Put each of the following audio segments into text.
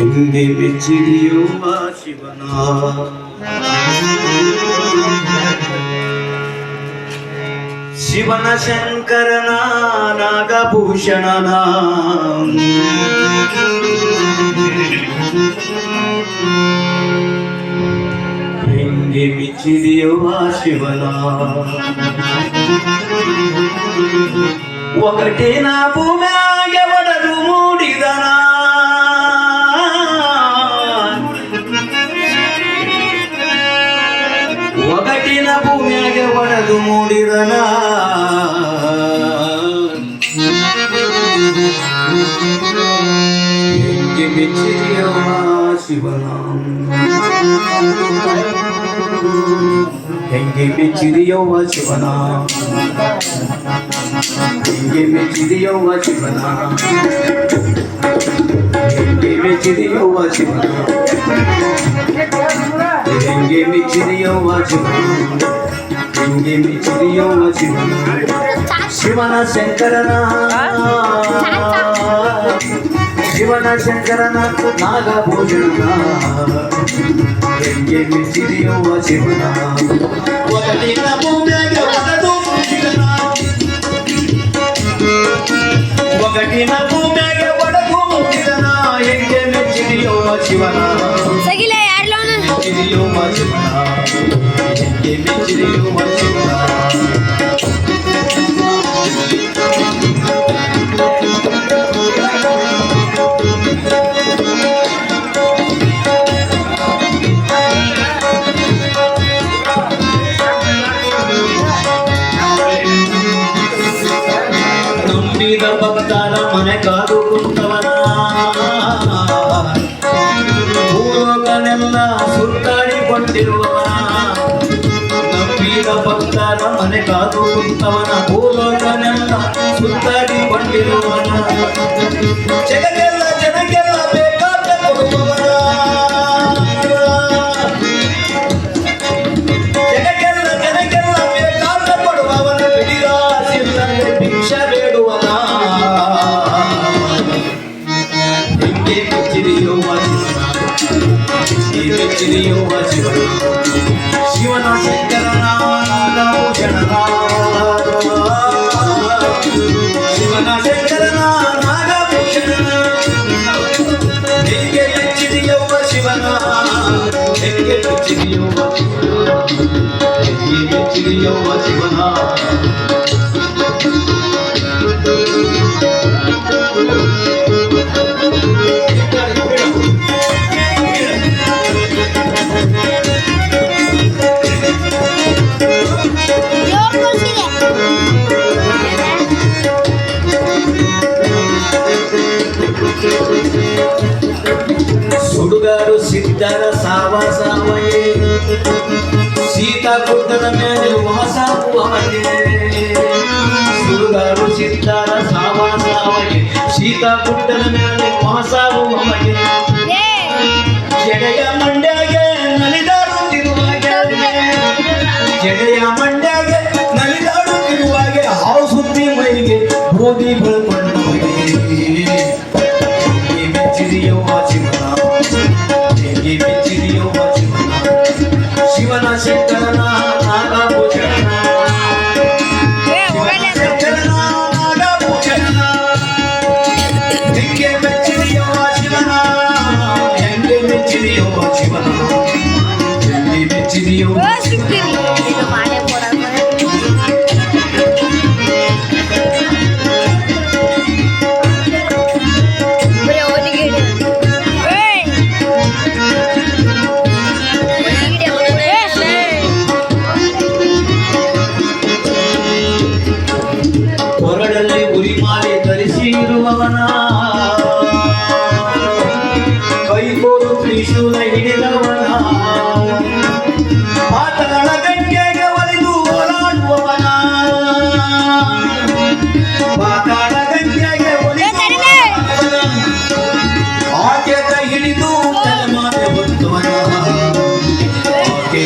എന്നെ വെച്ചിടിയോ ആ ശിവനാ ಶಿವನ ಶಂಕರನ ನಾಗಭೂಷಣನ ಹಿಂಗೆ ಮಿಚ್ಚಿದೆಯುವ ಶಿವನ. ಒಗಟಿನ ಭೂಮಿಯಾಗೆ ಒಡಲು ಮೂಡಿದನ. ಒಗಟಿನ ಭೂಮಿಯಾಗೆ ಒಡಲು ಮೂಡಿದನಾ. சிவனாம் எங்கே மெச்சிரியோவா சிவனாம் எங்கே மெச்சிரியோவா சிவனாம் எங்கே மெச்சிரியோவா சிவனாம் எங்கே மெச்சிரியோவா சிவனாம் எங்கே மெச்சிரியோவா சிவனாம் சிவனா சங்கரனா ಶಿವನ ಶಂಕರನ ನಾಗಭೂಷಣ ಹೆಂಗೆ ಮೆಚ್ಚಿದೆಯವ್ವ ಶಿವನ ಒಗಟಿನ ಭೂಮಿಯಾಗೆ ಒಗದು ಮುಗಿದನ ಒಗಟಿನ ಭೂಮಿಯಾಗೆ ಒಡಗು ಮುಗಿದನ ಹೆಂಗೆ ಮೆಚ್ಚಿದೆಯೋ ಶಿವನ ಸಗಿಲ ಯಾರ್ಲೋನ ಮೆಚ್ಚಿದೆಯೋ ಶಿವನ ಹೆಂಗೆ ಮೆಚ್ಚಿದೆಯೋ ಶಿವನ ಕಾದು ಕುಂತವನ ಭೂಲೋಕನೆಲ್ಲ ಸುತ್ತಾಡಿಕೊಂಡಿರುವವನ. ನಂಬಿದ ಭಕ್ತರ ಮನೆ ಕಾದು ಕುಂತವನ. ಭೂಲೋಕನೆಲ್ಲ ಸುತ್ತಾಡಿಕೊಂಡಿರುವವನ. ಜಗಕ್ಕೆಲ್ಲ ಶಿವನ ಮೆಚ್ಚಿದೆಯೋ ಶಿವನ ಶಿವನ ಶಂಕರನ ನಾಗಭೂಷಣನ ಶಿವನ ಶಂಕರನ ನಾಗಭೂಷಣನ ಹೆಂಗೆ ಮೆಚ್ಚಿದೆಯೋ ಶಿವನ ಹೆಂಗೆ ಮೆಚ್ಚಿದೆಯೋ ಹೆಂಗೆ ಮೆಚ್ಚಿದೆಯೋ ಶಿವನ ಸೀತಾ ಮೇಲೆ ಮೇಲೆ ವಾಸವೇ ಸುಡುಗಾಡು ಸಿದ್ಧರ ಸಾವಸಾವಯೇ ಸೀತಾ ಕುಟ್ಟದ ಮೇಲೆ ವಾಸವೇ ಏ ಜಡೆಯ ಮಂಡ್ಯಗೆ ನಲಿದಾಡುತ್ತಿರುವಾಗೆ ಜಡೆಯ ಮಂಡ್ಯಗೆ ನಲಿದಾಡುತ್ತಿರುವಾಗೆ ಹಾವು ಸುದ್ದಿ ಮೈಗೆ ಹೋಗಿ ಬಳ್ಕೊಂಡು ಹೆಂಗೆ ಮೆಚ್ಚಿದೆಯೋ ಶಿವನ ಹೆಂಗೆ ಮೆಚ್ಚಿದೆಯೋ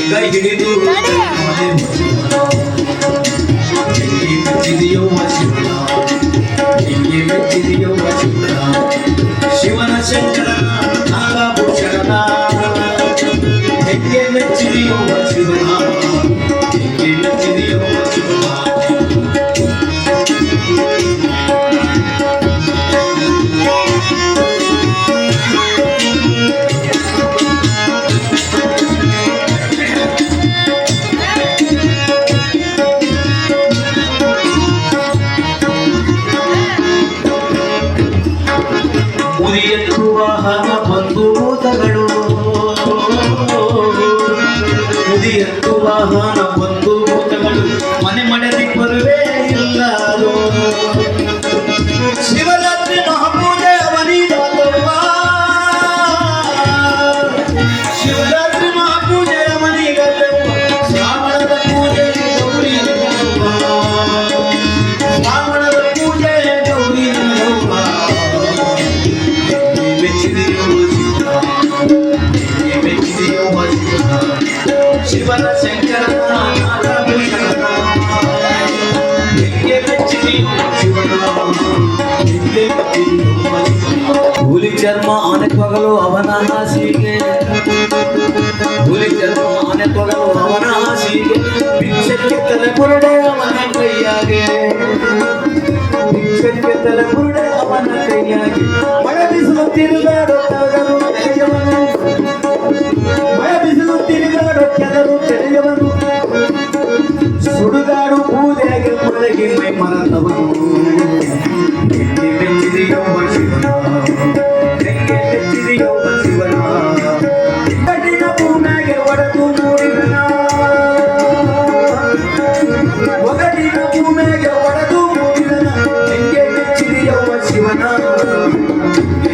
ಹಿಡಿದು ಮನೆ ಹೆಂಗೆ ಮೆಚ್ಚಿದೆಯೋ ಶಿವನ ಹೆಂಗೆ ಮೆಚ್ಚಿದೆಯೋ ಶಿವನ ಶಿವನ ಶಂಕರನ ನಾಗಭೂಷಣನ ಹೆಂಗೆ ಮೆಚ್ಚಿದೆಯೋ ಶಿವನ ವಾಹನ ಬಂದು ಭೂತಗಳು ಮನೆ ಮಡದಿ ಬರುವೇ ಇಲ್ಲ ಅದು. ಶಿವರಾತ್ರಿ ಮಹಾಪೂಜೆ ಅವರಿ ಶಿವರಾತ್ರಿ ಚರ್ಮ ಆನೆ ತೊಗಲು ಅವನ ಹಾಸಿಗೆ ಹುಲಿ ಜನ್ಮ ಆನೆ ತೊಗಲು ಅವನ ಹಾಸಿಗೆ ಭಿಕ್ಷಕ್ಕೆ ತಲೆ ಬುರುಡೆ ಅವನ ಕೈಯಾಗೆ. ಭಿಕ್ಷಕ್ಕೆ ತಲೆ ಬುರುಡೆ ಅವನ ಕೈಯಾಗೆ. ಮಳೆ ಬಿಸಿಲು ತಿರುಗಾಡೋ No.